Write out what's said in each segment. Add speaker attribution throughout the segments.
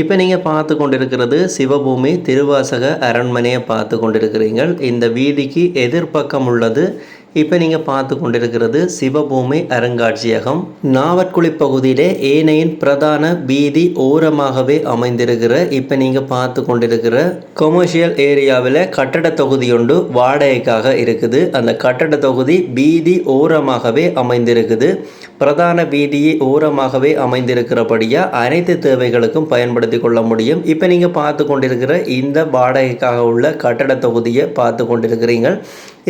Speaker 1: இப்போ நீங்கள் பார்த்து கொண்டிருக்கிறது சிவபூமி திருவாசக அரண்மனையை பார்த்து கொண்டிருக்கிறீர்கள். இந்த வீதிக்கு எதிர்ப்பக்கம் உள்ளது இப்போ நீங்கள் பார்த்து கொண்டிருக்கிறது சிவபூமி அருங்காட்சியகம். நாவற்குழி பகுதியிலே ஏனையின் பிரதான வீதி ஓரமாகவே அமைந்திருக்கிற இப்போ நீங்கள் பார்த்து கொண்டிருக்கிற கொமர்ஷியல் ஏரியாவில் கட்டட தொகுதி ஒன்று வாடகைக்காக இருக்குது. அந்த கட்டட தொகுதி வீதி ஓரமாகவே அமைந்திருக்குது. பிரதான வீதியை ஓரமாகவே அமைந்திருக்கிறபடியாக அனைத்து தேவைகளுக்கும் பயன்படுத்தி கொள்ள முடியும். இப்போ நீங்கள் பார்த்து கொண்டிருக்கிற இந்த வாடகைக்காக உள்ள கட்டட தொகுதியை பார்த்து கொண்டிருக்கிறீர்கள்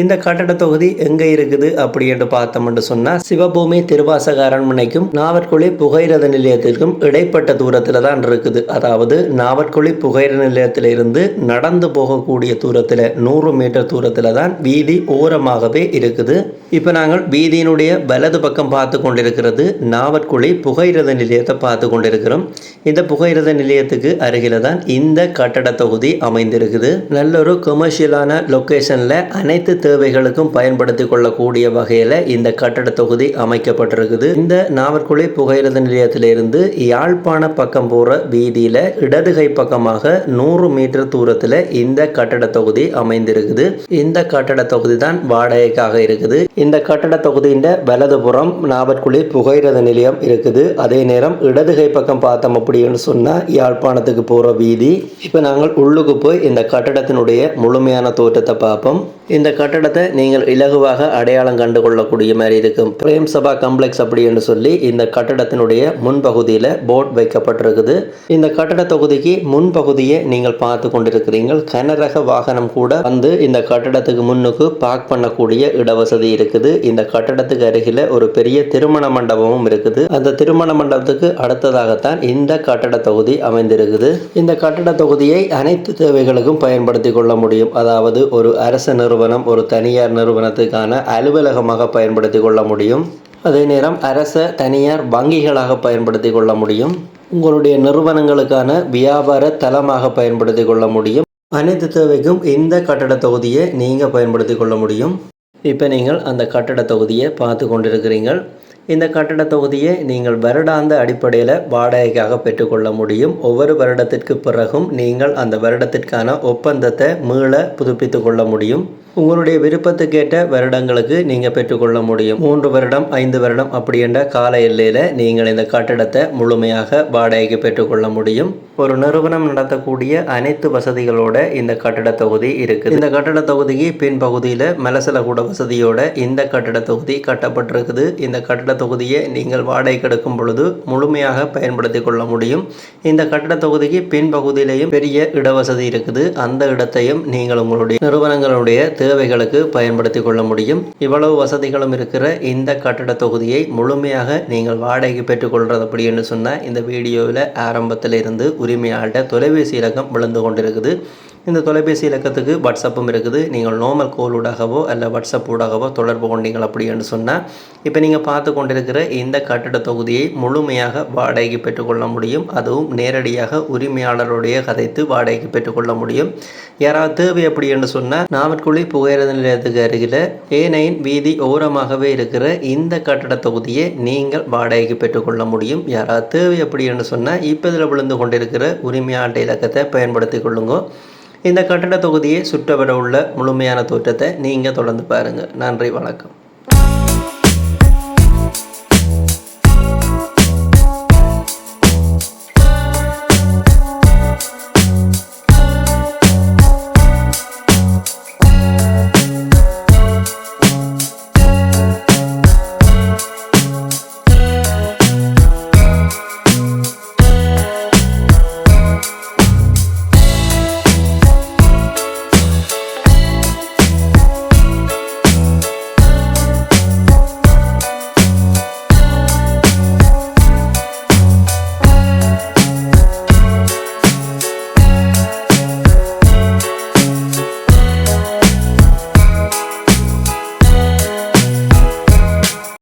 Speaker 1: இந்த கட்டட தொகுதி எங்கே இருக்குது அப்படி என்று பார்த்தோம்னு சொன்னால் சிவபூமி திருவாசக அரண்மனைக்கும் நாவற்குழி புகையிரத நிலையத்திற்கும் இடைப்பட்ட தூரத்தில் தான் இருக்குது. அதாவது நாவற்குழி புகையிரத நிலையத்திலிருந்து நடந்து போகக்கூடிய தூரத்தில் நூறு மீட்டர் தூரத்தில் தான் வீதி ஓரமாகவே இருக்குது. இப்போ நாங்கள் வீதியினுடைய வலது பக்கம் பார்த்து கொண்டிருக்கிறது நாவற்குழி புகையிரத நிலையத்தை பார்த்து கொண்டிருக்கிறோம். இந்த புகையிரத நிலையத்துக்கு அருகில தான் இந்த கட்டட தொகுதி அமைந்திருக்குது. நல்ல ஒரு கொமர்ஷியலான லொக்கேஷனில் அனைத்து தேவைகளுக்கும் பயன்படுத்தி கொள்ளக்கூடிய வகையில் இந்த கட்டட தொகுதி அமைக்கப்பட்டிருக்குது. இந்த நாவற்குழி புகையிரத நிலையத்திலிருந்து யாழ்ப்பாண பக்கம் போகிற வீதியில் இடதுகை பக்கமாக நூறு மீட்டர் தூரத்தில் இந்த கட்டட தொகுதி அமைந்திருக்குது. இந்த கட்டட தொகுதி தான் வாடகைக்காக இருக்குது. இந்த கட்டட தொகுதியின் வலதுபுறம் நாவற்குழி புகையிரத நிலையம் இருக்குது. அதே நேரம் இடதுகை பக்கம் பார்த்தோம் அப்படின்னு சொன்னால் யாழ்ப்பாணத்துக்கு போகிற வீதி. இப்போ நாங்கள் உள்ளுக்கு போய் இந்த கட்டடத்தினுடைய முழுமையான தோற்றத்தை பார்ப்போம். இந்த கட்டடத்தை நீங்கள் இலகுவாக அடையாளம் கண்டு கொள்ளக்கூடிய மாதிரி இருக்கும். பிரேம் சபா கம்ப்ளெக்ஸ் அப்படின்னு சொல்லி இந்த கட்டடத்தினுடைய முன்பகுதியில் போர்ட் வைக்கப்பட்டிருக்குது. இந்த கட்டட தொகுதிக்கு முன்பகுதியை நீங்கள் பார்த்து கொண்டிருக்கிறீர்கள். கனரக வாகனம் கூட வந்து இந்த கட்டடத்துக்கு முன்னுக்கு பார்க் பண்ணக்கூடிய இடவசதி இருக்குது. இந்த கட்டடத்துக்கு அருகில் ஒரு பெரிய திருமண மண்டபமும் இருக்குது. அந்த திருமண மண்டபத்துக்கு அடுத்ததாகத்தான் இந்த கட்டட தொகுதி அமைந்திருக்குது. இந்த கட்டட தொகுதியை அனைத்து தேவைகளுக்கும் பயன்படுத்தி கொள்ள முடியும். அதாவது ஒரு அரசு நிறுவனம் ஒரு தனியார் நிறுவனத்துக்கான அலுவலகமாக பயன்படுத்தி கொள்ள முடியும். அதே நேரம் அரச தனியார் வங்கிகளாக பயன்படுத்தி கொள்ள முடியும். உங்களுடைய நிறுவனங்களுக்கான வியாபார தளமாக பயன்படுத்தி கொள்ள முடியும். அனைத்து தேவைக்கும் இந்த கட்டட தொகுதியை நீங்கள் பயன்படுத்தி கொள்ள முடியும். இப்போ நீங்கள் அந்த கட்டட தொகுதியை பார்த்து கொண்டிருக்கிறீர்கள். இந்த கட்டட தொகுதியை நீங்கள் வருடாந்த அடிப்படையில் வாடகைக்காக பெற்றுக்கொள்ள முடியும். ஒவ்வொரு வருடத்திற்கு பிறகும் நீங்கள் அந்த வருடத்திற்கான ஒப்பந்தத்தை மீள புதுப்பித்து கொள்ள முடியும். உங்களுடைய விருப்பத்துக்கேற்ற வருடங்களுக்கு நீங்கள் பெற்றுக்கொள்ள முடியும். மூன்று வருடம் ஐந்து வருடம் அப்படி என்ற கால எல்லையில் நீங்கள் இந்த கட்டடத்தை முழுமையாக வாடகைக்கு பெற்றுக்கொள்ள முடியும். ஒரு நிறுவனம் நடத்தக்கூடிய அனைத்து வசதிகளோட இந்த கட்டட தொகுதி இருக்குது. இந்த கட்டட தொகுதிக்கு பின்பகுதியில் மலசல கூட வசதியோட இந்த கட்டட தொகுதி கட்டப்பட்டிருக்குது. இந்த கட்டட தொகுதியை நீங்கள் வாடகைக்கு எடுக்கும் பொழுது முழுமையாக பயன்படுத்தி கொள்ள முடியும். இந்த கட்டட தொகுதிக்கு பின்பகுதியிலையும் பெரிய இடவசதி இருக்குது. அந்த இடத்தையும் நீங்கள் உங்களுடைய நிறுவனங்களுடைய தேவைகளுக்கு பயன்படுத்தி கொள்ள முடியும். இவ்வளவு வசதிகளும் இருக்கிற இந்த கட்டட தொகுதியை முழுமையாக நீங்கள் வாடகைக்கு பெற்றுக்கொள்றது அப்படின்னு சொன்னால் இந்த வீடியோவில் ஆரம்பத்தில் இருந்து உரிமையாளர்கிட்ட தொலைபேசி இலக்கம் விழுந்து கொண்டிருக்குது. இந்த தொலைபேசி இலக்கத்துக்கு வாட்ஸ்அப்பும் இருக்குது. நீங்கள் நார்மல் கோல் ஊடாகவோ அல்ல வாட்ஸ்அப் ஊடாகவோ தொடர்பு கொண்டீங்கள் அப்படின்னு சொன்னால் இப்போ நீங்கள் பார்த்து கொண்டிருக்கிற இந்த கட்டட தொகுதியை முழுமையாக வாடகைக்கு பெற்றுக்கொள்ள முடியும். அதுவும் நேரடியாக உரிமையாளருடைய கதைத்து வாடகைக்கு பெற்றுக்கொள்ள முடியும். யாராவது தேவை அப்படி என்று சொன்னால் நாமக்குழி புகையிரத நிலையத்துக்கு அருகில் ஏ நைன் வீதி ஓரமாகவே இருக்கிற இந்த கட்டட தொகுதியை நீங்கள் வாடகைக்கு பெற்றுக்கொள்ள முடியும். யாராவது தேவை அப்படி என்று சொன்னால் இப்போ இதில் விழுந்து கொண்டிருக்கிற உரிமையாளர் இலக்கத்தை பயன்படுத்தி கொள்ளுங்க. இந்த கட்டட தொகுதியை சுற்றப்பட உள்ள முழுமையான தோற்றத்தை நீங்கள் தொடர்ந்து பாருங்கள் நன்றி வணக்கம்.